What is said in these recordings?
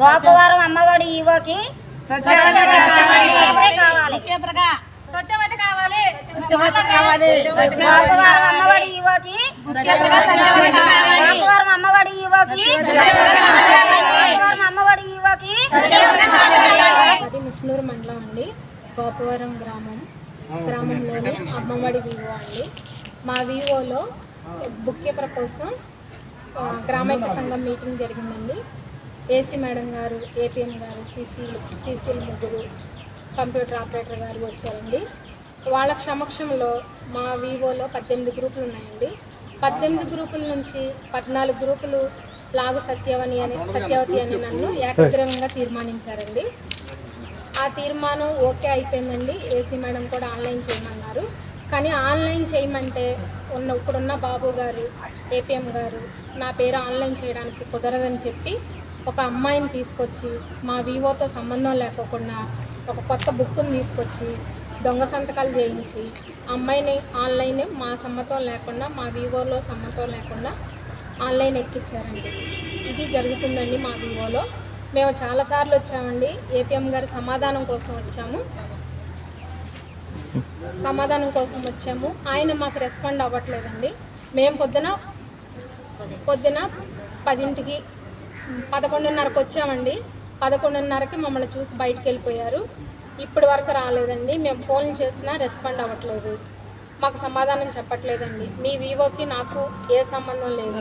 గోపవరం అమ్మఒడి ఈవోకి కావాలి. స్వచ్ఛమైతే కావాలి. గోపవరం అమ్మఒడి ఈవోకి గోపవరం అమ్మఒడి ఈవోకి గోపవరం అమ్మఒడి ఈవోకి అది ముస్నూరు మండలం అండి. గోపవరం గ్రామం. గ్రామంలోని అమ్మఒడి వివో అండి. మా వివోలో బుక్ కీపర్ కోసం గ్రామైక సంఘం మీటింగ్ జరిగిందండి. ఏసీ మేడం గారు ఏపీఎం గారు సీసీ సీసీలు ముగ్గురు కంప్యూటర్ ఆపరేటర్ గారు వచ్చారండి. వాళ్ళ సమక్షంలో మా వివోలో పద్దెనిమిది గ్రూపులు ఉన్నాయండి. పద్దెనిమిది గ్రూపుల నుంచి పద్నాలుగు గ్రూపులు లాగు సత్యవని అని సత్యవతి అని నన్ను ఏకగ్రీవంగా తీర్మానించారండి. ఆ తీర్మానం ఓకే అయిపోయిందండి. ఏసీ మేడం కూడా ఆన్లైన్ చేయమన్నారు. కానీ ఆన్లైన్ చేయమంటే ఉన్న ఇప్పుడున్న బాబు గారు ఏపీఎం గారు నా పేరు ఆన్లైన్ చేయడానికి కుదరదని చెప్పి ఒక అమ్మాయిని తీసుకొచ్చి మా వివోతో సంబంధం లేకోకుండా ఒక కొత్త బుక్ని తీసుకొచ్చి దొంగ సంతకాలు చేయించి అమ్మాయిని ఆన్లైన్ మా సమ్మతం లేకుండా మా వివోలో సమ్మతం లేకుండా ఆన్లైన్ ఎక్కించారండి ఇది జరుగుతుందండి మా వివోలో. మేము చాలాసార్లు వచ్చామండి. ఏపీఎం గారి సమాధానం కోసం వచ్చాము. సమాధానం కోసం వచ్చాము. ఆయన మాకు రెస్పాండ్ అవ్వట్లేదండి. మేము పొద్దున పొద్దున పదింటికి పదకొండున్నరకు వచ్చామండి. పదకొండున్నరకి మమ్మల్ని చూసి బయటికి వెళ్ళిపోయారు. ఇప్పటి వరకు రాలేదండి. మేము ఫోన్ చేసినా రెస్పాండ్ అవ్వట్లేదు. మాకు సమాధానం చెప్పట్లేదండి. మీ వివోకి నాకు ఏ సంబంధం లేదు.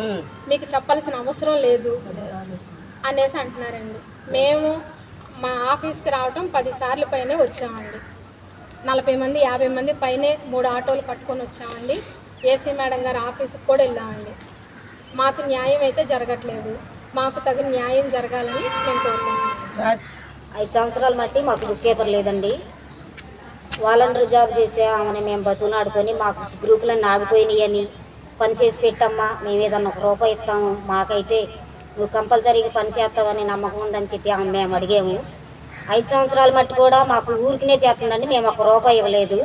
మీకు చెప్పాల్సిన అవసరం లేదు అనేసి అంటున్నారండి. మేము మా ఆఫీస్కి రావటం పది సార్లు పైనే వచ్చామండి. నలభై మంది యాభై మంది పైనే మూడు ఆటోలు పట్టుకొని వచ్చామండి. ఏసీ మేడం గారి ఆఫీస్కి కూడా వెళ్ళామండి. మాకు న్యాయం అయితే జరగట్లేదు. మాకు తగిన న్యాయం జరగాలని మేము కోరుకుంటున్నాం. ఐదు సంవత్సరాలు మట్టి మాకు బుక్ పేపర్ లేదండి. వాలంటీర్ జాబ్ చేసే ఆమెను మేము బతునాడుకొని మాకు గ్రూపులన్నీ ఆగిపోయినాయని పని చేసి పెట్టమ్మా మేము ఏదన్నా ఒక రూపాయి ఇస్తాము మాకైతే నువ్వు కంపల్సరీగా పని చేస్తావని నమ్మకం ఉందని చెప్పి ఆమె మేము అడిగాము. ఐదు సంవత్సరాలు మట్టి కూడా మాకు ఊరికినే చేస్తుందండి మేము ఒక రూపాయి ఇవ్వలేదు.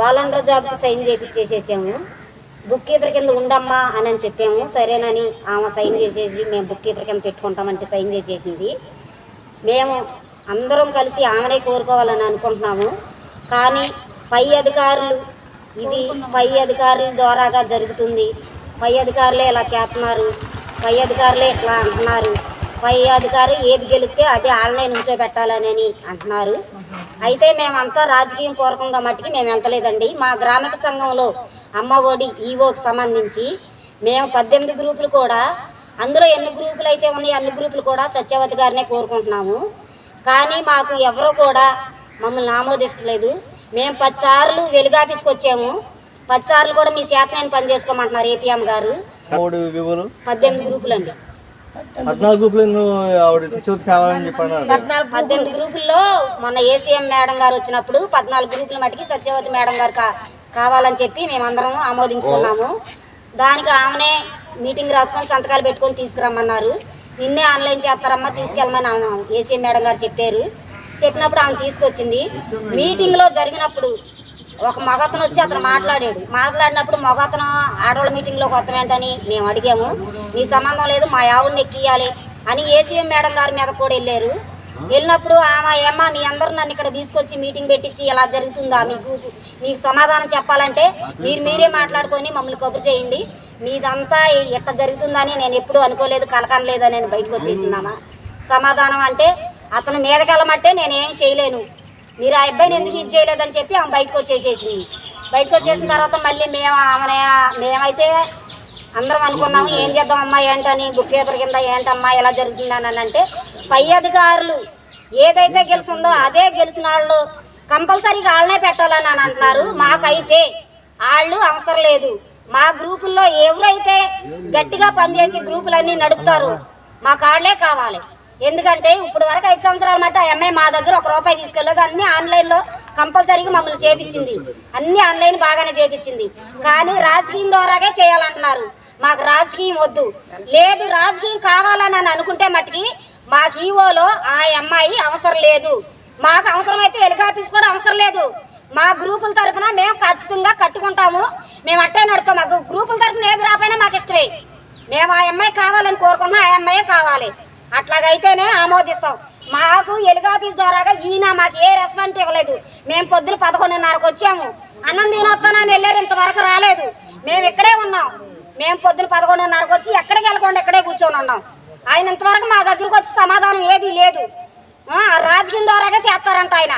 వాలంటీర్ జాబ్కి సైన్ చేపించేసేసాము బుక్ కీపర్ కింద ఉండమ్మా అని అని చెప్పాము సరేనని ఆమె సైన్ చేసేసి మేము బుక్ కీపర్ కింద పెట్టుకుంటామంటే సైన్ చేసేసింది. మేము అందరం కలిసి ఆమెనే కోరుకోవాలని అనుకుంటున్నాము. కానీ పై అధికారులు ఇది పై అధికారుల ద్వారాగా జరుగుతుంది. పై అధికారులే ఇలా చేస్తున్నారు. పై అధికారులే ఇట్లా అంటున్నారు. పై అధికారి ఏది గెలిస్తే అదే నుంచో పెట్టాలని అంటున్నారు. అయితే మేమంతా రాజకీయం పూర్వకంగా మట్టికి మేము వెళ్తలేదండి. మా గ్రామిక సంఘంలో అమ్మ ఒడి ఈవోకి సంబంధించి. మేము పద్దెనిమిది గ్రూపులు కూడా అందులో ఎన్ని గ్రూపులు అయితే ఉన్నాయో అన్ని గ్రూపులు కూడా సత్యవతి గారినే కోరుకుంటున్నాము. కానీ మాకు ఎవరు కూడా మమ్మల్ని ఆమోదిస్తలేదు. మేము పచ్చార్లు వెలుగాపించుకు వచ్చాము పచ్చార్లు కూడా మీ చేతనైన పని చేసుకోమంటున్నారు ఏపీఎం గారు. పద్దెనిమిది గ్రూపులు అండి పద్నాలుగు గ్రూపులు. కావాలని పద్దెనిమిది గ్రూపుల్లో మొన్న ఏసీఎం మేడం గారు వచ్చినప్పుడు పద్నాలుగు గ్రూపుల మటుకి సత్యవతి మేడం గారు కావాలని చెప్పి మేమందరం ఆమోదించుకున్నాము. దానికి ఆమెనే మీటింగ్ రాసుకొని సంతకాలు పెట్టుకొని తీసుకురమ్మన్నారు. నిన్నే ఆన్లైన్ చేస్తారమ్మా తీసుకెళ్ళమని ఆమె ఏసీఎం మేడం గారు చెప్పారు. చెప్పినప్పుడు ఆమె తీసుకొచ్చింది. మీటింగ్లో జరిగినప్పుడు ఒక మగతను వచ్చి అతను మాట్లాడాడు. మాట్లాడినప్పుడు మగతను ఆడవాళ్ళ మీటింగ్లోకి వస్తామేంటని మేము అడిగాము. మీ సంబంధం లేదు మా ఆవిడని ఎక్కియాలి అని ఏసీఎం మేడం గారి మీద కూడా వెళ్ళారు. వెళ్ళినప్పుడు ఆమె ఏమ్మా మీ అందరూ నన్ను ఇక్కడ తీసుకొచ్చి మీటింగ్ పెట్టించి ఇలా జరుగుతుందా? మీకు మీకు సమాధానం చెప్పాలంటే మీరు మీరే మాట్లాడుకొని మమ్మల్ని కబురు చేయండి. మీదంతా ఎట్ట జరుగుతుందని నేను ఎప్పుడూ అనుకోలేదు కలకనలేదని నేను బయటకు వచ్చేసిందామా? సమాధానం అంటే అతను మీదకెళ్ళమంటే నేనేమి చేయలేను. మీరు ఆ అబ్బాయిని ఎందుకు ఇది చేయలేదని చెప్పి ఆమె బయటకు వచ్చేసేసింది. బయటకు వచ్చేసిన తర్వాత మళ్ళీ మేము ఆమె మేమైతే అందరం అనుకున్నాము ఏం చేద్దాం అమ్మా ఏంటని బుక్ పేపర్ కింద ఏంటమ్మా ఎలా జరుగుతుందని అని అంటే పై అధికారులు ఏదైతే గెలుసుందో అదే గెలిచిన వాళ్ళు కంపల్సరీగా వాళ్ళనే పెట్టాలని అని అంటున్నారు. మాకైతే వాళ్ళు అవసరం లేదు. మా గ్రూపుల్లో ఎవరైతే గట్టిగా పనిచేసి గ్రూపులన్నీ నడుపుతారు మాకు వాళ్ళే కావాలి. ఎందుకంటే ఇప్పుడు వరకు ఐదు సంవత్సరాల మట్టి ఆ అమ్మాయి మా దగ్గర ఒక రూపాయి తీసుకెళ్ళదు అన్ని ఆన్లైన్లో కంపల్సరీగా మమ్మల్ని చేపించింది. అన్ని ఆన్లైన్ బాగానే చేపించింది. కానీ రాజకీయం ద్వారాగే చేయాలంటున్నారు. మాకు రాజకీయం వద్దు. లేదు రాజకీయం కావాలని అని అనుకుంటే మట్టుకి మాకు ఈవోలో ఆ అమ్మాయి అవసరం లేదు. మాకు అవసరమైతే హెలికాప్టర్స్ కూడా అవసరం లేదు. మా గ్రూపుల తరఫున మేము ఖచ్చితంగా కట్టుకుంటాము. మేము అట్టే నడుతాం మాకు గ్రూపుల తరపున ఏది రాపోయినా మాకు ఇష్టమే. మేము ఆ అమ్మాయి కావాలని కోరుకున్నా ఆ అమ్మాయే కావాలి. అట్లాగైతేనే ఆమోదిస్తాం. మాకు ఎలుగాఫీస్ ద్వారాగా ఈయన మాకు ఏ రెస్పాన్స్ ఇవ్వలేదు. మేము పొద్దున పదకొండున్నరకు వచ్చాము. అన్నం తినొస్తానని వెళ్ళారు. ఇంతవరకు రాలేదు. మేము ఇక్కడే ఉన్నాం. మేము పొద్దున పదకొండున్నరకు వచ్చి ఎక్కడికి వెళ్ళకుండా ఇక్కడే కూర్చొని ఉన్నాం. ఆయన ఇంతవరకు మా దగ్గరకు వచ్చి సమాధానం ఏది లేదు. రాజకీయం ద్వారాగా చేస్తారంట ఆయన.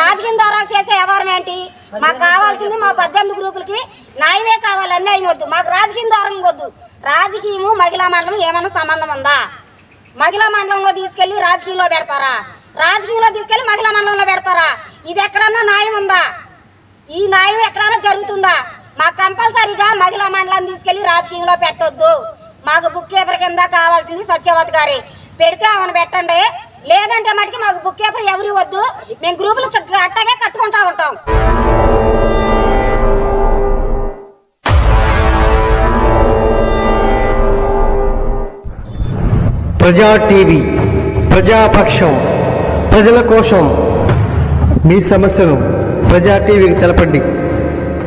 రాజకీయం ద్వారా చేసే వ్యవహారం ఏంటి? మాకు కావాల్సింది మా పద్దెనిమిది గ్రూపులకి న్యాయమే కావాలి ఆయన వద్దు. మాకు రాజకీయం ద్వారా వద్దు. రాజకీయము మహిళా మండలం ఏమైనా సంబంధం ఉందా? మహిళా మండలంలో తీసుకెళ్ళి రాజకీయంలో పెడతారా? రాజకీయంలో తీసుకెళ్ళి మహిళా మండలంలో పెడతారా? ఇది ఎక్కడన్నా న్యాయం ఉందా? ఈ న్యాయం ఎక్కడైనా జరుగుతుందా? మాకు కంపల్సరీగా మహిళా మండలాన్ని తీసుకెళ్ళి రాజకీయంలో పెట్టొద్దు. మాకు బుక్ కీపర్ కింద కావాల్సింది సత్యవతి గారి. పెడితే ఆమెను పెట్టండి. లేదంటే మటుకి మాకు బుక్ కీపర్ ఎవరు వద్దు మేము గ్రూపులు చక్కగా కట్టుకుంటా ఉంటాం. ప్రజా టీవీ ప్రజాపక్షం ప్రజల కోసం మీ సమస్యను ప్రజా టీవీకి తెలపండి.